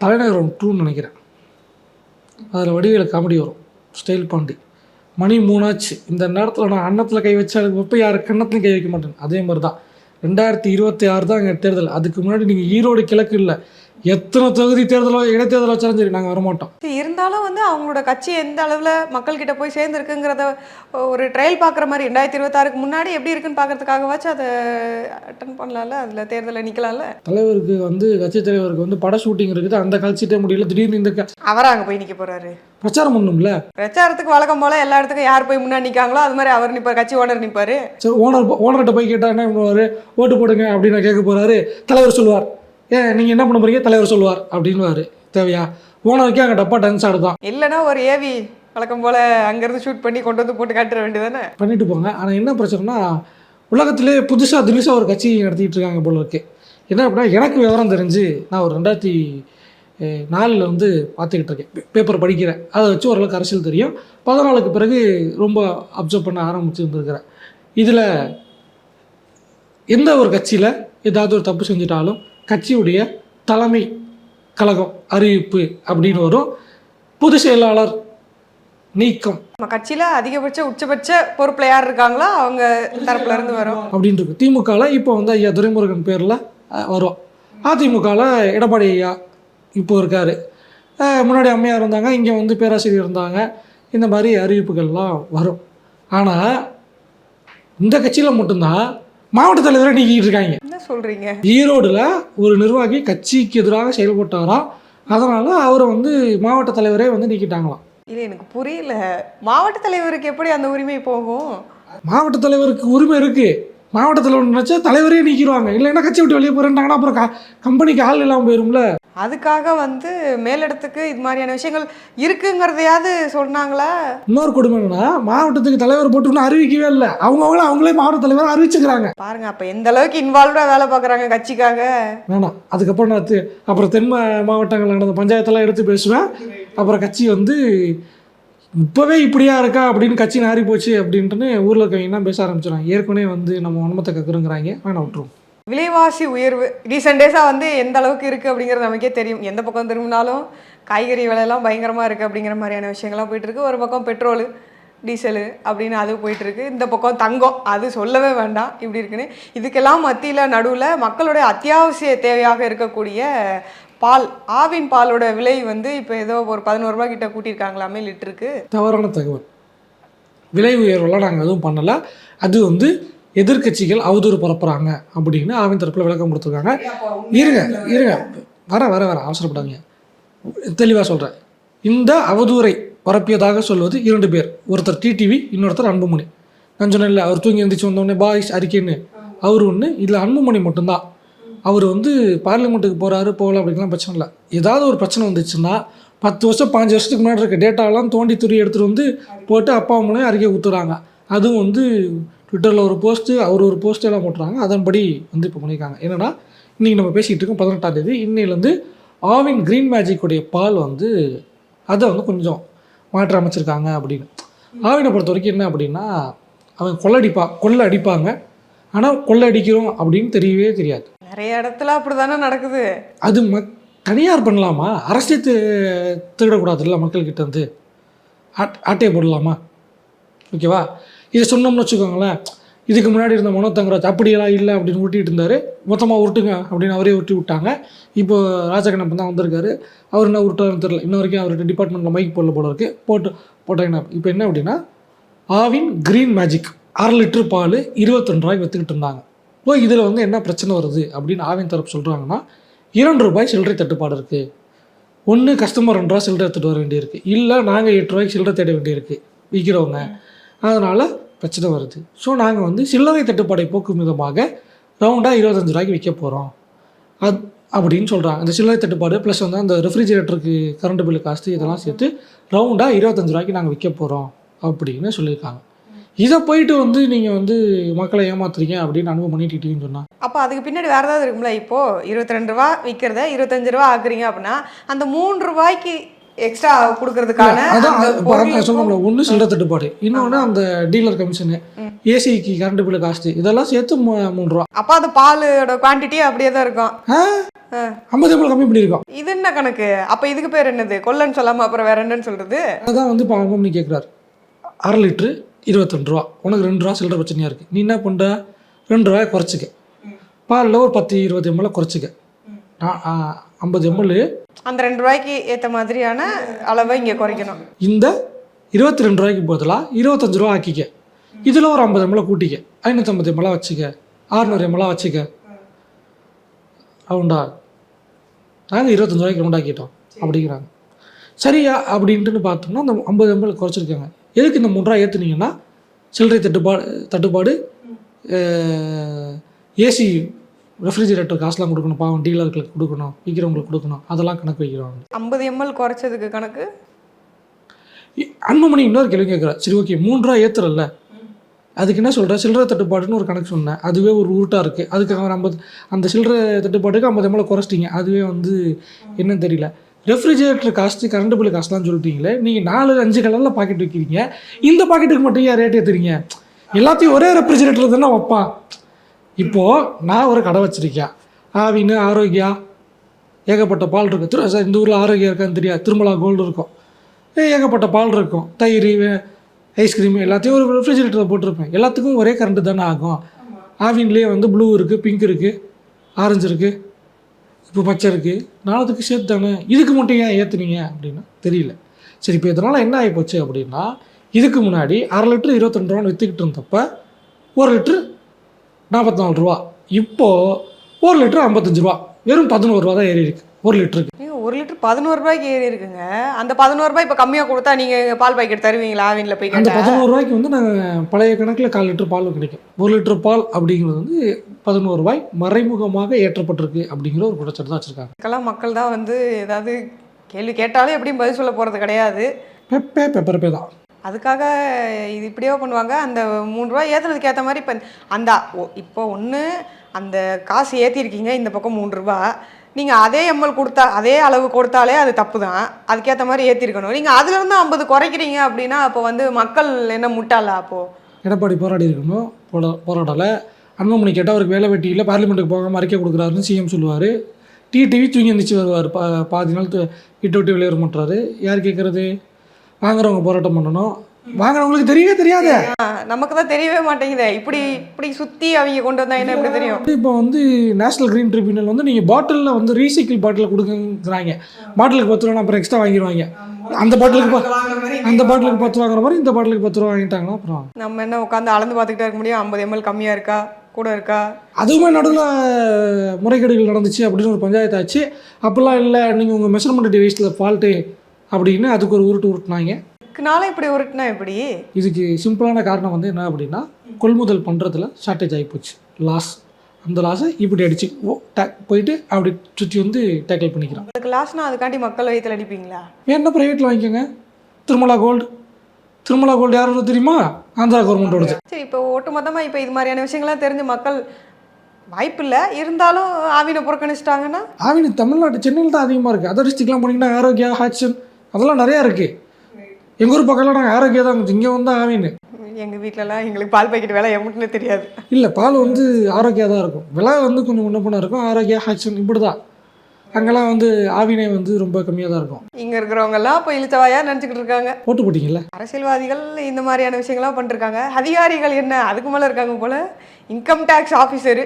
தலைநகரம் டூன்னு நினைக்கிறேன். அதில் வடிவேல காமெடி வரும். ஸ்டைல் பாண்டி. மணி மூணாச்சு. இந்த நேரத்தில் நான் அன்னத்தில் கை வைச்சால் இப்போ யார் கன்னத்துலையும் கை வைக்க மாட்டேன். அதே மாதிரி தான் ரெண்டாயிரத்தி இருபத்தி ஆறு தான் எங்கள் தேர்தல். அதுக்கு முன்னாடி நீங்கள் ஈரோடு கிழக்கு இல்லை. எத்தனை தொகுதி தேர்தலோ இடைத்தேர்தலோ வச்சாலும் சரி நாங்கள் வரமாட்டோம் இருந்தாலும் வந்து அவங்களோட கட்சி எந்த அளவில் மக்கள்கிட்ட போய் சேர்ந்துருக்குங்கிறத ஒரு ட்ரையல் பார்க்குற மாதிரி ரெண்டாயிரத்தி இருபத்தாறுக்கு முன்னாடி எப்படி இருக்குன்னு பார்க்கறதுக்காகவாச்சும் அதை அட்டன் பண்ணலாம்ல? அதில் தேர்தலில் நிற்கலாம்ல தலைவருக்கு வந்து கட்சி தலைவருக்கு வந்து பட ஷூட்டிங் இருக்குது. அந்த கழிச்சிட்டே முடியல திடீர்னு இந்த க- அவரா அங்கே போய் நிற்க போறாரு? பிரச்சாரம் பண்ணணும்ல? பிரச்சாரத்துக்கு வழக்கம் போல எல்லா இடத்துக்கும் யார் போய் முன்னாடி நிற்காங்களோ அது மாதிரி அவர் நிற்பார் கட்சி ஓனர் நிற்பாரு சரி ஓனர் ஓனர்கிட்ட போய் கேட்டால் என்ன பண்ணுவார்? ஓட்டு போடுங்க அப்படின்னு கேட்க போகிறாரு தலைவர் சொல்லுவார். ஏன் நீங்கள் என்ன பண்ண போறீங்க? தலைவர் சொல்லுவார் அப்படின்னுவாரு. தேவையா? ஓனருக்கே அங்கே டப்பா டான்ஸ் ஆடுதான். இல்லைன்னா ஒரு ஏவி வழக்கம் போல அங்கேருந்து ஷூட் பண்ணி கொண்டு வந்து போட்டு காட்டுற வேண்டியதானே பண்ணிட்டு போங்க. ஆனால் என்ன பிரச்சனைனா உலகத்திலே புதுசாக திடீர்ஸாக ஒரு கட்சி நடத்திட்டு இருக்காங்க போல இருக்கு. என்ன அப்படின்னா எனக்கு விவரம் தெரிஞ்சு நான் ஒரு ரெண்டாயிரத்தி நாலில் வந்து பார்த்துக்கிட்டு இருக்கேன். பேப்பர் படிக்கிறேன். அதை வச்சு ஓரளவுக்கு அரசியல் தெரியும். பதினாலுக்கு பிறகு ரொம்ப அப்சர்வ் பண்ண ஆரம்பிச்சு இருந்திருக்கிறேன் இதில் எந்த ஒரு கட்சியில் ஏதாவது ஒரு தப்பு செஞ்சிட்டாலும் கட்சியுடைய தலைமை கழகம் அறிவிப்பு அப்படின்னு வரும். பொதுச் செயலாளர் நீக்கம். நம்ம கட்சியில் அதிகபட்ச உச்சபட்ச பொறுப்பில் யார் இருக்காங்களோ அவங்க தரப்புல இருந்து வரும். அப்படின்னு இருக்கு. திமுகவில் இப்போ வந்து ஐயா துரைமுருகன் பேரில் வரும் அதிமுகவில் எடப்பாடி ஐயா இப்போ இருக்கார் முன்னாடி அம்மையார் இருந்தாங்க இங்கே வந்து பேராசிரியர் இருந்தாங்க. இந்த மாதிரி அறிவிப்புகள்லாம் வரும். ஆனால் இந்த கட்சியில் மட்டும்தான் மாவட்ட தலைவரை நீக்கிட்டு இருக்காங்க. என்ன சொல்றீங்க? ஈரோடில் ஒரு நிர்வாகி கட்சிக்கு எதிராக செயல்பட்டாராம். அதனால் அவரை வந்து மாவட்ட தலைவரே வந்து நீக்கிட்டாங்களாம். இல்லை எனக்கு புரியல. மாவட்ட தலைவருக்கு எப்படி அந்த உரிமை போகும்? மாவட்ட தலைவருக்கு உரிமை இருக்கு. மாவட்ட தலைவர் நினைச்சா தலைவரே நீக்கிடுவாங்க. இல்லைன்னா கட்சி விட்டு வெளியே போறேன்ட்டாங்கன்னா அப்புறம் கம்பெனிக்கு ஆள் இல்லாமல் போயிரும்ல. அதுக்காக வந்து மேலிடத்துக்கு இது மாதிரியான விஷயங்கள் இருக்குங்கிறதையாவது சொன்னாங்களா? இன்னொரு கொடுமை என்னன்னா மாவட்டத்துக்கு தலைவர் போட்டு இன்னும் அறிவிக்கவே இல்லை. அவங்கவுங்கள அவங்களே மாவட்ட தலைவர் அறிவிச்சுக்கிறாங்க. பாருங்க அப்ப எந்த அளவுக்கு இன்வால்வ்டா வேலை பார்க்குறாங்க கட்சிக்காக? வேணாம். அதுக்கப்புறம் நான் அப்புறம் தென் மாவட்டங்கள் நடந்த பஞ்சாயத்தெல்லாம் எடுத்து பேசுவேன். அப்புறம் கட்சி வந்து இப்போவே இப்படியா இருக்கா? அப்படின்னு கட்சி நாறி போச்சு அப்படின்ட்டுன்னு ஊரில் இருக்கவங்கலாம் பேச ஆரம்பிச்சிடுறாங்க. ஏற்கனவே வந்து நம்ம உணமத்தை கக்குறோங்கிறாங்க. வேணாம் விட்டுருவோம். விலைவாசி உயர்வு ரீசெண்ட் டேஸாக வந்து எந்த அளவுக்கு இருக்குது அப்படிங்கிறது நமக்கே தெரியும். எந்த பக்கம் திரும்பினாலும் காய்கறி விலையெல்லாம் பயங்கரமாக இருக்குது அப்படிங்கிற மாதிரியான விஷயங்கள்லாம் போயிட்டுருக்கு. ஒரு பக்கம் பெட்ரோலு டீசலு அப்படின்னு அது போயிட்டுருக்கு. இந்த பக்கம் தங்கம் அது சொல்லவே வேண்டாம். இப்படி இருக்குன்னு. இதுக்கெல்லாம் மத்தியில் நடுவில் மக்களுடைய அத்தியாவசிய தேவையாக இருக்கக்கூடிய பால் ஆவின் பாலோட விலை வந்து இப்போ ஏதோ ஒரு பதினோரு ரூபா கிட்ட கூட்டியிருக்காங்களாமே லிட்டருக்கு. தவறான தகவல். விலை உயர்வெல்லாம் நாங்கள் எதுவும் பண்ணலை. அது வந்து எதிர்க்கட்சிகள் அவதூறு பரப்புகிறாங்க அப்படின்னு ஆவின் தரப்பில் விளக்கம் கொடுத்துருக்காங்க. இருங்க இருங்க. வர வர வர. அவசரப்படாதீங்க. தெளிவாக சொல்கிறேன் இந்த அவதூறை பரப்பியதாக சொல்வது இரண்டு பேர். ஒருத்தர் டிடிவி இன்னொருத்தர் அன்புமணி. நான் சொன்னேன்ல அவர் தூங்கி எழுந்திரிச்சு வந்தோடனே பாய்ஸ் அறிக்கைன்னு. அவர் ஒன்று இதில் அன்புமணி மட்டும்தான். அவர் வந்து பார்லிமெண்ட்டுக்கு போகிறாரு போகல அப்படிங்கலாம் பிரச்சனை இல்லை. ஏதாவது ஒரு பிரச்சனை வந்துச்சுன்னா பத்து வருஷம் பாஞ்சு வருஷத்துக்கு முன்னாடி இருக்க டேட்டாலாம் தோண்டி துறி எடுத்துகிட்டு வந்து போட்டு அப்பா அம்மனையும் அறிக்கை ஊற்றுறாங்க அதுவும் வந்து ட்விட்டரில் ஒரு போஸ்ட்டு அவர் ஒரு போஸ்ட் எல்லாம் போட்டுறாங்க. அதன்படி வந்து இப்போ பண்ணியிருக்காங்க. என்னென்னா இன்றைக்கி நம்ம பேசிகிட்டு இருக்கோம் பதினெட்டாம் தேதி. இன்னையிலேருந்து ஆவின் க்ரீன் மேஜிக்குடைய பால் வந்து அதை வந்து கொஞ்சம் மாற்றி அமைச்சிருக்காங்க அப்படின்னு. ஆவினை பொறுத்த வரைக்கும் என்ன அப்படின்னா அவன் கொள்ளடிப்பா கொள்ளை அடிப்பாங்க ஆனால் கொள்ளை அடிக்கிறோம் அப்படின்னு தெரியவே தெரியாது. நிறைய இடத்துல அப்படிதானே நடக்குது. அது மக் தனியார் பண்ணலாமா? அரசே தி திருடக்கூடாதுல்ல மக்கள்கிட்ட இருந்து? ஆட் ஆட்டையை போடலாமா? ஓகேவா? இதை சொன்னோம்னு வச்சுக்கோங்களேன் இதுக்கு முன்னாடி இருந்த மனோ தங்கராஜ் அப்படியெல்லாம் இல்லை அப்படின்னு ஊட்டிகிட்டு இருந்தார். மொத்தமாக உருட்டுங்க அப்படின்னு அவரே உருட்டி விட்டாங்க. இப்போ ராஜகண்ணப்பன் தான் வந்திருக்காரு. அவர் என்ன உருட்டாருன்னு தெரியல. இன்ன வரைக்கும் அவர்கிட்ட டிபார்ட்மெண்ட்டில் மைக் போடல போல இருக்குது போட்டு போட்டாங்கன்னா இப்போ என்ன அப்படின்னா ஆவின் க்ரீன் மேஜிக் அரை லிட்டர் பால் இருபத்தொன்று ரூபாய்க்கு விற்றுக்கிட்டு இருந்தாங்க. இப்போ இதில் வந்து என்ன பிரச்சனை வருது அப்படின்னு ஆவின் தரப்பு சொல்கிறாங்கன்னா இரண்டு ரூபாய் சில்லறை தட்டுப்பாடு இருக்குது ஒன்று கஸ்டமர் ரெண்டு ரூபா சில்லறை எடுத்துகிட்டு வர வேண்டியிருக்கு. இல்லை நாங்கள் எட்டு ரூபாய்க்கு சில்லறை தேட வேண்டியிருக்கு. விற்கிறவங்க அதனால் பிரச்சனை வருது. ஸோ நாங்கள் வந்து சில்லறை தட்டுப்பாடை போக்கும் விதமாக ரவுண்டாக இருபத்தஞ்சு ரூபாய்க்கு விற்க போகிறோம் அது அப்படின்னு சொல்கிறாங்க அந்த சில்லறை தட்டுப்பாடு ப்ளஸ் வந்து அந்த ரெஃப்ரிஜிரேட்டருக்கு கரண்ட் பில்லு காஸ்ட்டு இதெல்லாம் சேர்த்து ரவுண்டாக இருபத்தஞ்சு ரூபாய்க்கு நாங்கள் விற்க போகிறோம் அப்படின்னு சொல்லியிருக்காங்க. இதை போயிட்டு வந்து நீங்கள் வந்து மக்களை ஏமாத்துறீங்க அப்படின்னு அனுபவம் பண்ணிட்டு சொன்னால் அப்போ அதுக்கு பின்னாடி வேறு ஏதாவது இருக்கும்ல? இப்போ இருபத்தி ரெண்டு ரூபா விற்கிறத இருபத்தஞ்சு ரூபா ஆக்குறீங்க அப்படின்னா அந்த மூன்று ரூபாய்க்கு எக்ஸ்ட்ரா கொடுக்கறதுக்கான அதான் சொல்லணும்ல ஒன்று சில்லறை தட்டுப்பாடு. இன்னொன்று அந்த டீலர் கமிஷனு ஏசிக்கு கரண்ட் பில்லு காஸ்ட்டு. இதெல்லாம் சேர்த்து மூணு ரூபா. அப்போ அந்த பாலோட குவான்டிட்டி அப்படியே தான் இருக்கும். ஐம்பது எம்எல் கம்மி பண்ணியிருக்கோம்? இது என்ன கணக்கு? அப்போ இதுக்கு பேர் என்னது? கொல்லன்னு சொல்லாம அப்புறம் வேற என்னன்னு சொல்றது? அதான் வந்து இப்போ அனுபவம் கேட்குறாரு அரை லிட்ரு இருபத்தெண்டு ரூபா. உனக்கு ரெண்டு ரூபா சில்லறை பிரச்சனையாக இருக்குது நீ என்ன பண்ணுற ரெண்டு ரூபாய் குறைச்சிக்க. பாலில் ஒரு பத்து இருபது எம்எல்ல குறைச்சிக்க. நான் ஐம்பது எம்எல் அந்த ரெண்டு ரூபாய்க்கு ஏற்ற மாதிரியான அளவை இங்கே குறைக்கணும். இந்த இருபத்தி ரெண்டு ரூபாய்க்கு பதிலாக இருபத்தஞ்சு ரூபா ஆக்கிக்க. இதில் ஒரு ஐம்பது எம்எல்ல கூட்டிக்க. ஐநூற்றம்பது எம்எல்ல வச்சுக்க. அறுநூறு எம்எல்ல வச்சுக்க. ரவுண்டா நாங்கள் இருபத்தஞ்சு ரூபாய்க்கு ரவுண்டாக்கிட்டோம் அப்படிங்கிறாங்க. சரியா அப்படின்ட்டுன்னு பார்த்தோம்னா அந்த ஐம்பது எம்எல் குறைச்சிருக்காங்க. எதுக்கு இந்த மூணு ரூபா ஏற்றுனீங்கன்னா சில்லறை தட்டுப்பாடு தட்டுப்பாடு ஏசி ரெஃப்ரிஜிரேட்டர் காசுலாம் கொடுக்கணும் பாவம் டீலர்களுக்கு கொடுக்கணும் விற்கிறவங்களுக்கு கொடுக்கணும் அதெல்லாம் கணக்கு வைக்கிறோம். ஐம்பது எம்எல் குறைச்சதுக்கு கணக்கு? அன்புமணி இன்னொரு கேள்வி கேட்குறேன் சரி ஓகே மூணு ரூபா ஏற்றுறல்ல அதுக்கு என்ன சொல்கிற சில்லறை தட்டுப்பாடுன்னு ஒரு கணக்கு சொன்னேன். அதுவே ஒரு உருட்டாக இருக்குது அதுக்கு அவர் ஐம்பது அந்த சில்லறை தட்டுப்பாட்டுக்கு ஐம்பது எம்எல் குறைச்சிட்டீங்க. அதுவே வந்து என்னன்னு தெரியல. ரெஃப்ரிஜிரேட்டர் காஸ்ட்டு கரண்ட் பில்லு காசுலாம் சொல்லிட்டீங்களே நீங்கள் நாலு அஞ்சு கலரில் பாக்கெட் வைக்கிறீங்க. இந்த பாக்கெட்டுக்கு மட்டும் ஏன் ரேட் ஏற்றுறீங்க எல்லாத்தையும் ஒரே ரெஃப்ரிஜிரேட்டர் தானே வைப்பான். இப்போது நான் ஒரு கடை வச்சுருக்கேன். ஆவின்னு ஆரோக்கியா ஏகப்பட்ட பால் இருக்கும் திரு சார் இந்த ஊரில் ஆரோக்கியம் இருக்கான்னு தெரியாது. திருமலா கோல்டு இருக்கும். ஏகப்பட்ட பால் இருக்கும். தயிர் ஐஸ்கிரீம் எல்லாத்தையும் ஒரு ரெஃப்ரிஜிரேட்டரில் போட்டிருப்பேன். எல்லாத்துக்கும் ஒரே கரண்ட்டு தானே ஆகும். ஆவின்லேயே வந்து ப்ளூ இருக்குது பிங்க் இருக்குது ஆரஞ்சு இருக்குது இப்போ பச்சை இருக்குது நாளத்துக்கு சேர்த்து தானே இதுக்கு மட்டும் ஏன் ஏற்றுனீங்க அப்படின்னா தெரியல. சரி இப்போ இதனால் என்ன ஆகிப்போச்சு அப்படின்னா இதுக்கு முன்னாடி அரை லிட்டரு இருபத்தெண்டு ரூபான்னு விற்றுக்கிட்டு இருந்தப்போ ஒரு லிட்ரு நாற்பத்தி நாலு ரூபா. இப்போது ஒரு லிட்டரு ஐம்பத்தஞ்சு ரூபா. வெறும் பதினோரு ரூபா தான் ஏறி இருக்கு. ஒரு லிட்டருக்கு. ஏங்க, ஒரு லிட்டர் பதினோரு ரூபாய்க்கு ஏறி இருக்குங்க. அந்த பதினோரு ரூபாய் இப்போ கம்மியாக கொடுத்தா நீங்கள் பால் பாக்கெட் தருவீங்களா? ஆவின்ல போய் அந்த கேட்டா? பதினோரு ரூபாய்க்கு வந்து நாங்கள் பழைய கணக்கில் கால் லிட்டர் பால் கிடைக்கும். ஒரு லிட்டர் பால் அப்படிங்கிறது வந்து பதினோரு ரூபாய் மறைமுகமாக ஏற்றப்பட்டிருக்கு அப்படிங்கிற ஒரு குற்றச்சாட்டு தான் வச்சுருக்காங்க. இதுக்கெல்லாம் மக்கள் தான் வந்து ஏதாவது கேள்வி கேட்டாலும் எப்படியும் பதில் சொல்ல போகிறது கிடையாது. பெப்பே பெப்பரப்பே தான். அதுக்காக இது இப்படியோ பண்ணுவாங்க. அந்த மூணு ரூபாய் ஏற்றுனதுக்கு ஏற்ற மாதிரி இப்போ அந்த ஓ- இப்போ ஒன்று அந்த காசு ஏற்றிருக்கீங்க இந்த பக்கம் மூணு ரூபா. நீங்கள் அதே எம்எல் கொடுத்தா அதே அளவு கொடுத்தாலே அது தப்பு தான் அதுக்கேற்ற மாதிரி ஏற்றிருக்கணும் நீங்கள் அதுலேருந்து ஐம்பது குறைக்கிறீங்க அப்படின்னா அப்போ வந்து மக்கள் என்ன முட்டாளா அப்போது எடப்பாடி போராடி இருக்கணும். போட போராடலை. அன்புமணி கேட்டால் அவருக்கு வேலை வெட்டி இல்லை பார்லிமெண்ட்டுக்கு போகாமல் அறிக்கை கொடுக்குறாருன்னு சிஎம் சொல்லுவார். டிடிவி தூங்கி எந்திரிச்சு வருவார். பா பாதி நாள் து- வீட்டை விட்டு வெளியே வர மாட்டாரு. யார் கேட்குறது வாங்குறவங்க போராட்டம் பண்ணணும். வாங்குறவங்களுக்கு தெரியவே தெரியாதே. நமக்கு தான் தெரியவே மாட்டேங்குதே. இப்படி இப்படி சுற்றி அவங்க கொண்டு வந்தா என்ன எப்படி தெரியும்? இப்போ வந்து நேஷனல் கிரீன் ட்ரிபியூனல் வந்து நீங்கள் பாட்டிலில் வந்து ரீசைக்கிள் பாட்டில் கொடுக்குறாங்க பாட்டிலுக்கு பத்து ரூபா அப்புறம் எக்ஸ்ட்ரா வாங்கிடுவாங்க. அந்த பாட்டிலுக்கு அந்த பாட்டிலுக்கு பத்து வாங்குற மாதிரி இந்த பாட்டிலுக்கு பத்து ரூபா வாங்கிட்டாங்கன்னா அப்புறம் நம்ம என்ன உட்காந்து அளந்து பார்த்துக்கிட்டே இருக்க முடியும்? ஐம்பது எம்எல் கம்மியாக இருக்கா? கூட இருக்கா? அதுவுமே நடுவில் முறைகேடுகள் நடந்துச்சு அப்படின்னு ஒரு பஞ்சாயத்து ஆச்சு. அப்போல்லாம் இல்லை. நீங்கள் உங்கள் மெஷர்மெண்ட் டிவைஸில் ஃபால்ட்டு அப்படின்னு அதுக்கு ஒரு உருட்டு உருட்டுனாங்க. இதுக்குனால இப்படி உருட்டுனா எப்படி? இதுக்கு சிம்பிளான காரணம் வந்து என்ன அப்படின்னா கொள்முதல் பண்ணுறதுல ஷார்ட்டேஜ் ஆகிப்போச்சு லாஸ் அந்த லாஸை இப்படி அடிச்சு ஓ டேக் போயிட்டு அப்படி சுற்றி வந்து டேக்கிள் பண்ணிக்கிறான். அதுக்கு லாஸ்ட்னா அதுக்காண்டி மக்கள் வயித்துல அடிப்பீங்களா? வேணா ப்ரைவேட்டில் வாங்கிக்கோங்க? திருமலா கோல்டு திருமலா கோல்டு யாரும் தெரியுமா? ஆந்திரா கவர்மெண்ட்டோடது சரி இப்போ ஒட்டுமொத்தமா இப்போ இது மாதிரியான விஷயங்கள்லாம் தெரிஞ்சு மக்கள் வாய்ப்பில்லை இருந்தாலும் ஆவினை புறக்கணிச்சிட்டாங்கன்னா? ஆவின் தமிழ்நாடு சென்னையில் தான் அதிகமாக இருக்குது அதர் டிஸ்ட்ரிக்ட்லாம் போனீங்கன்னா ஆரோக்கியா ஹாட்சன் அதெல்லாம் நிறையா இருக்குது எங்கள் ஊர் பக்கம்லாம் நாங்கள் ஆரோக்கியா தான் இங்கே வந்து ஆவின் எங்க வீட்டிலலாம் எங்களுக்கு பால் பாக்கெட் விலை எமுட்டுன்னு தெரியாது. இல்லை பால் வந்து ஆரோக்கியா தான் இருக்கும். விலை வந்து கொஞ்சம் முன்ன பின்ன இருக்கும். ஆரோக்கியா ஹாட்சன் இப்படி தான் அங்கெல்லாம் வந்து ஆவினை வந்து ரொம்ப கம்மியாக தான் இருக்கும். இங்க இருக்கிறவங்க எல்லாம் இப்போ இழிச்சவாயா நினச்சிக்கிட்டு இருக்காங்க. போட்டு போட்டிங்கல்ல? அரசியல்வாதிகள் இந்த மாதிரியான விஷயங்கள்லாம் பண்ணிருக்காங்க. அதிகாரிகள் என்ன? அதுக்கு மேலே இருக்காங்க போல. இன்கம் டேக்ஸ் ஆஃபீஸரு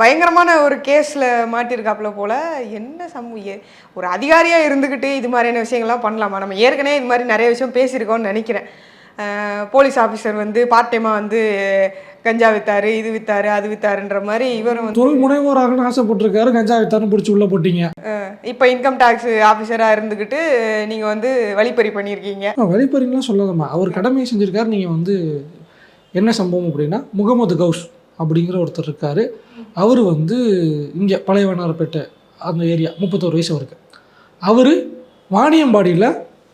பயங்கரமான ஒரு கேஸில் மாட்டியிருக்காப்புல போல. என்ன சமூக ஒரு அதிகாரியாக இருந்துக்கிட்டு இது மாதிரியான விஷயங்கள்லாம் பண்ணலாமா? நம்ம ஏற்கனவே இது மாதிரி நிறைய விஷயம் பேசியிருக்கோம்னு நினைக்கிறேன். போலீஸ் ஆஃபீஸர் வந்து பார்ட் டைமாக வந்து கஞ்சா வித்தாரு இது வித்தாரு அது வித்தாருன்ற மாதிரி இவரும் வந்து தொழில் முனைவோராகணும்னு ஆசைப்பட்டிருக்காரு கஞ்சா வித்தாரும் பிடிச்சி உள்ளே போட்டீங்க. இப்போ இன்கம் டேக்ஸ் ஆஃபீஸராக இருந்துக்கிட்டு நீங்கள் வந்து வழிப்பறி பண்ணியிருக்கீங்க. வழிப்பறிங்களாம் சொல்லாதம்மா அவர் கடமையை செஞ்சுருக்காரு. நீங்கள் வந்து என்ன சம்பவம் அப்படின்னா முகமது கவுஸ். அப்படிங்கிற ஒருத்தர் இருக்கார். அவர் வந்து இங்கே பழைய வண்ணாரப்பேட்டை அந்த ஏரியா முப்பத்தோரு வயசு அவருக்கு. அவர் வாணியம்பாடியில்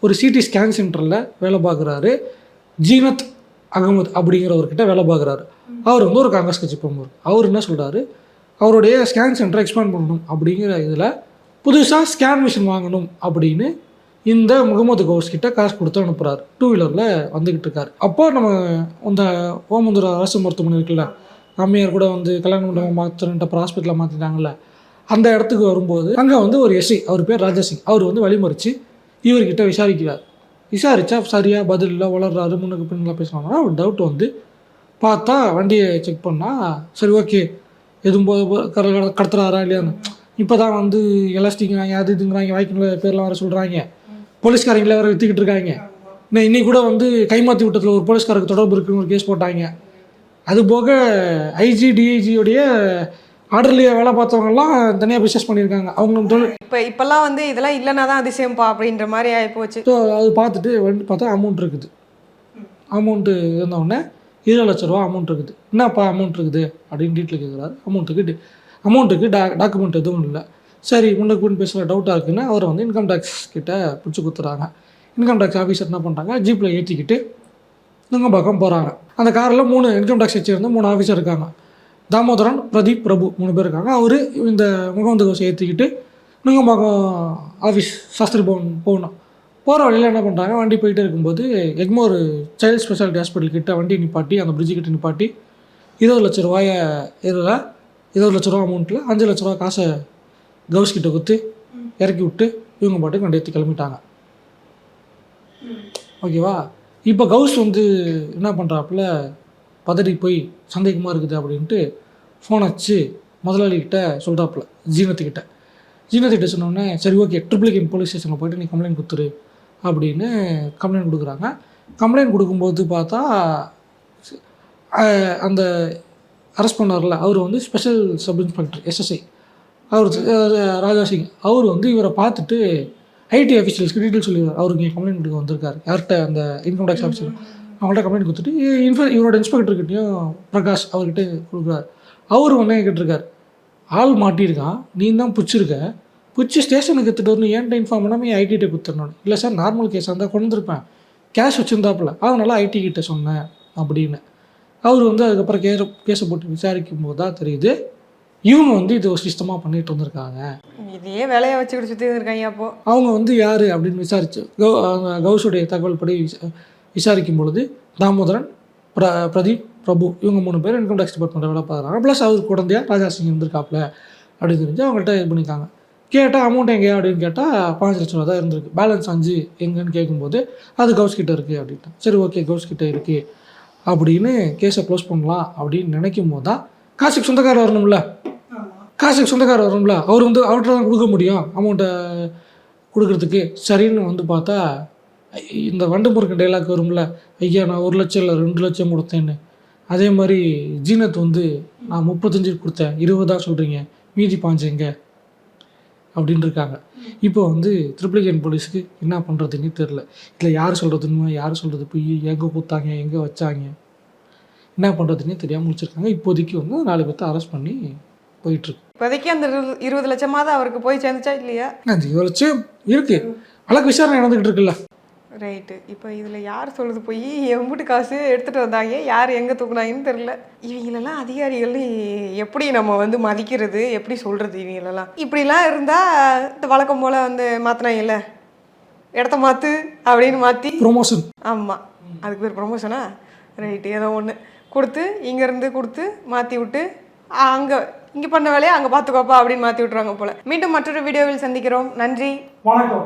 ஒரு சிடி ஸ்கேன் சென்டரில் வேலை பார்க்குறாரு. ஜீனத் அகமது அப்படிங்கிறவர்கிட்ட வேலை பார்க்குறாரு. அவர் வந்து ஒரு காங்கிரஸ் கட்சி பிரமுகர் அவர் என்ன சொல்கிறாரு அவருடைய ஸ்கேன் சென்டரை எக்ஸ்பேண்ட் பண்ணணும் அப்படிங்கிற இதில் புதுசாக ஸ்கேன் மிஷின் வாங்கணும் அப்படின்னு இந்த முகமது கவுஸ் கிட்ட காசு கொடுத்து அனுப்புகிறாரு டூ வீலரில் வந்துக்கிட்டு இருக்காரு. அப்போ நம்ம இந்த ஓமந்தூர் அரசு மருத்துவமனை இருக்குல்ல அம்மையார் கூட வந்து கல்யாண மண்டபம் மாற்றுறன்ட்டு அப்புறம் ஹாஸ்பிட்டலில் மாற்றிட்டாங்கல்ல அந்த இடத்துக்கு வரும்போது அங்கே வந்து ஒரு எஸ்ஐ அவர் பேர் ராஜாசிங் அவர் வந்து வழிமறித்து இவர்கிட்ட விசாரிக்கிறார். விசாரித்தா சரியாக பதில் இல்லை வளர்றாரு முன்னுக்கு பின்னால் பேசுனாங்கன்னா ஒரு டவுட் வந்து பார்த்தா வண்டியை செக் பண்ணால் சரி ஓகே எதுவும் போது போ- கட- கட- கடத்துறாரா இல்லையான்னு இப்போ தான் வந்து எலாஸ்டிக்ங்கிறாங்க அது இதுங்கிறாங்க வாய்க்குள்ள பேர்லாம் வர சொல்கிறாங்க போலீஸ்காரங்களே வர விற்றுக்கிட்டு இருக்காங்க. இன்னைக்கு கூட வந்து கைமாற்றி விட்டத்தில் ஒரு போலீஸ்காரருக்கு தொடர்பு இருக்குன்னு ஒரு கேஸ் போட்டாங்க. அது போக ஐஜி டிஐஜியோடைய ஆர்டர்லேயே வேலை பார்த்தவங்கலாம் தனியாக பிஸ்னஸ் பண்ணியிருக்காங்க. அவங்க தொழில் இப்போ இப்போல்லாம் வந்து இதெல்லாம் இல்லைன்னா தான் அதிசயம்ப்பா அப்படின்ற மாதிரி ஆகிப்போச்சு ஸோ அது பார்த்துட்டு வந்து பார்த்தா அமௌண்ட் இருக்குது. அமௌண்ட்டு இருந்தவுடனே இருபது லட்ச ரூபா அமௌண்ட் இருக்குது. என்னப்பா அமௌண்ட் இருக்குது? அப்படின்னு டீட்டில் கேட்குறாரு அமௌண்ட்டுக்கு அமௌண்ட்டுக்கு டா டாக்குமெண்ட் எதுவும் இல்லை. சரி முன்னுக்கு பின் பேசுகிற டவுட்டாக இருக்குன்னு அவரை வந்து இன்கம் டேக்ஸ் கிட்ட பிடிச்சி கொடுத்துறாங்க இன்கம் டேக்ஸ் ஆஃபீஸர் என்ன பண்ணுறாங்க ஜீப்பில் ஏற்றிக்கிட்டு நுங்கம்பாக்கம் போகிறாங்க அந்த காரில் மூணு இன்கம் டேக்ஸ் வச்சுருந்த மூணு ஆஃபீஸர் இருக்காங்க. தாமோதரன் பிரதீப் பிரபு மூணு பேர் இருக்காங்க. அவர் இந்த முகமது கோசை ஏற்றிக்கிட்டு நுங்கம்பாக்கம் ஆஃபீஸ் சாஸ்திரி பவன் போகணும். போகிற வழியில் என்ன பண்ணுறாங்க வண்டி போயிட்டே இருக்கும்போது எக்மோர் சைல்ட் ஸ்பெஷாலிட்டி ஹாஸ்பிட்டல் கிட்ட வண்டி நிப்பாட்டி அந்த பிரிட்ஜு கிட்ட நிப்பாட்டி இருபது லட்ச ரூபாய இதில் இருபது லட்ச ரூபா அமௌண்ட்டில் அஞ்சு லட்ச ரூபா காசை கவுஸ் கிட்ட கொடுத்து இறக்கி விட்டு இவங்க பாட்டுக்கு வண்டி எடுத்து கிளம்பிட்டாங்க. ஓகேவா? இப்போ கவுஸ் வந்து என்ன பண்ணுறாப்புல பதறி போய் சந்தேகமாக இருக்குது அப்படின்ட்டு ஃபோன் வச்சு முதலாளிகிட்ட சொல்கிறாப்புல ஜீனத்துக்கிட்ட. ஜீனத்துக்கிட்ட சொன்னோடனே சரி ஓகே ட்ரிபிள் கேம் போலீஸ் ஸ்டேஷனில் போயிட்டு நீ கம்ப்ளைண்ட் கொடுத்துரு அப்படின்னு கம்ப்ளைண்ட் கொடுக்குறாங்க. கம்ப்ளைண்ட் கொடுக்கும்போது பார்த்தா அந்த அரெஸ்ட் பண்ணார்ல அவர் வந்து ஸ்பெஷல் சப் இன்ஸ்பெக்டர் எஸ்எஸ்ஐ அவர் ராஜா சிங் அவர் வந்து இவரை பார்த்துட்டு ஐடி அஃபீஷியல்ஸ்க்கு டீட்டெயில் சொல்லிடுவார் அவருக்கு இங்கே கம்ப்ளைண்ட் கொடுக்க வந்திருக்காரு. யார்கிட்ட அந்த இன்கம் டேக்ஸ் ஆஃபீஸர் அவங்கள்ட்ட கம்ப்ளைண்ட் கொடுத்துட்டு இன்ஃப இவரோட இன்ஸ்பெக்டர்கிட்டையும் பிரகாஷ் அவர்கிட்ட கொடுக்குறாரு. அவர் ஒன்றே கேட்டிருக்காரு. ஆள் மாட்டியிருக்கான். நீ தான் பிடிச்சிருக்க பிடிச்சி ஸ்டேஷனுக்கு எடுத்துகிட்டு வரணும். ஏன்ட்ட இன்ஃபார்ம் பண்ணாமல் ஐடிகிட்ட கொடுத்துடணும். இல்லை சார் நார்மல் கேஸாக இருந்தால் கொண்டு கேஷ் வச்சுருந்தாப்புல. அதனால ஐடி கிட்ட சொன்னேன் அப்படின்னு. அவர் வந்து அதுக்கப்புறம் கேஸை கேஸை போட்டு விசாரிக்கும் போது தான் தெரியுது. இவங்க வந்து இது ஒரு சிஸ்டமாக பண்ணிட்டு வந்திருக்காங்க. இதையே வேலையை வச்சுக்கிட்டு சுற்றி இருக்காங்க அப்போ. அவங்க வந்து யார் அப்படின்னு விசாரிச்சு. கௌ அவங்க கௌஷுடைய தகவல் படி விசாரிக்கும் பொழுது தாமோதரன் பிர பிரதீப் பிரபு இவங்க மூணு பேர் இன்கம் டேக்ஸ் டிபார்ட்மெண்ட் வேலை பார்க்குறாங்க. ப்ளஸ் அவர் குழந்தையா ராஜா சிங் இருந்திருக்காப்ல அப்படின்னு தெரிஞ்சு அவங்கள்ட்ட இது பண்ணியிருக்காங்க. கேட்டால் அமௌண்ட் எங்கே அப்படின்னு கேட்டால் பாஞ்சு லட்ச ரூபா தான் இருந்திருக்கு. பேலன்ஸ் அஞ்சு எங்கன்னு கேட்கும்போது அது கவுஸ் கிட்ட இருக்குது அப்படின்ட்டு சரி ஓகே கவுஸ் கிட்ட இருக்குது அப்படின்னு கேஸை க்ளோஸ் பண்ணலாம் அப்படின்னு நினைக்கும் போது தான் காசுக்கு சொந்தக்காரர் வரணும்ல. காசுக்கு சொந்தக்காரர் வரும்ல அவர் வந்து அவர்கிட்ட தான் கொடுக்க முடியும் அமௌண்ட்டை கொடுக்குறதுக்கு. சரின்னு வந்து பார்த்தா இந்த வண்டு முருகன் டைலாக் வரும்ல ஐயா நான் ஒரு லட்சம் இல்லை ரெண்டு லட்சம் கொடுத்தேன்னு. அதே மாதிரி ஜீனத் வந்து நான் முப்பத்தஞ்சு கொடுத்தேன் இருபதா சொல்கிறீங்க மீதி பாஞ்சேங்க அப்படின்னு இருக்காங்க. இப்போ வந்து ட்ரிப்ளிகேன் போலீஸுக்கு என்ன பண்ணுறதுன்னு தெரில இல்லை யார் சொல்கிறது உண்மை யார் சொல்கிறது பொய் எங்கே கொடுத்தாங்க எங்கே வச்சாங்க என்ன பண்ணுறதுன்னே தெரியாமல் முடிச்சிருக்காங்க. இப்போதைக்கு வந்து நாலு பேர்த்த அரெஸ்ட் பண்ணி போயிட்டுருக்கு. இப்போதைக்கு அந்த இரு- இருபது லட்சமாவது அவருக்கு போய் சேர்ந்துச்சா இல்லையா? அஞ்சு லட்சம் இருக்குது வழக்கு விசாரணை நடந்துக்கிட்டு இருக்குல்ல ரைட்டு இப்போ இதில் யார் சொல்லுது போய் எம்புட்டு காசு எடுத்துகிட்டு வந்தாங்க யார் எங்கே தூக்குனாங்கன்னு தெரில இவங்களெல்லாம் அதிகாரிகள் எப்படி நம்ம வந்து மதிக்கிறது எப்படி சொல்கிறது இவங்களெல்லாம்? இப்படிலாம் இருந்தால் இந்த வழக்கம் போல் வந்து மாற்றினாங்கல்ல இடத்த மாற்று அப்படின்னு மாற்றி ப்ரொமோஷன் ஆமாம் அதுக்கு பேர் ப்ரொமோஷனா ரைட்டு ஏதோ ஒன்று கொடுத்து இங்கேருந்து கொடுத்து மாற்றி விட்டு அங்கே இங்கே பண்ண வேலையை அங்கே பார்த்துக்கோப்பா அப்படின்னு மாற்றி விட்ருவாங்க போல. மீண்டும் மற்றொரு வீடியோவில் சந்திக்கிறோம். நன்றி. வணக்கம்.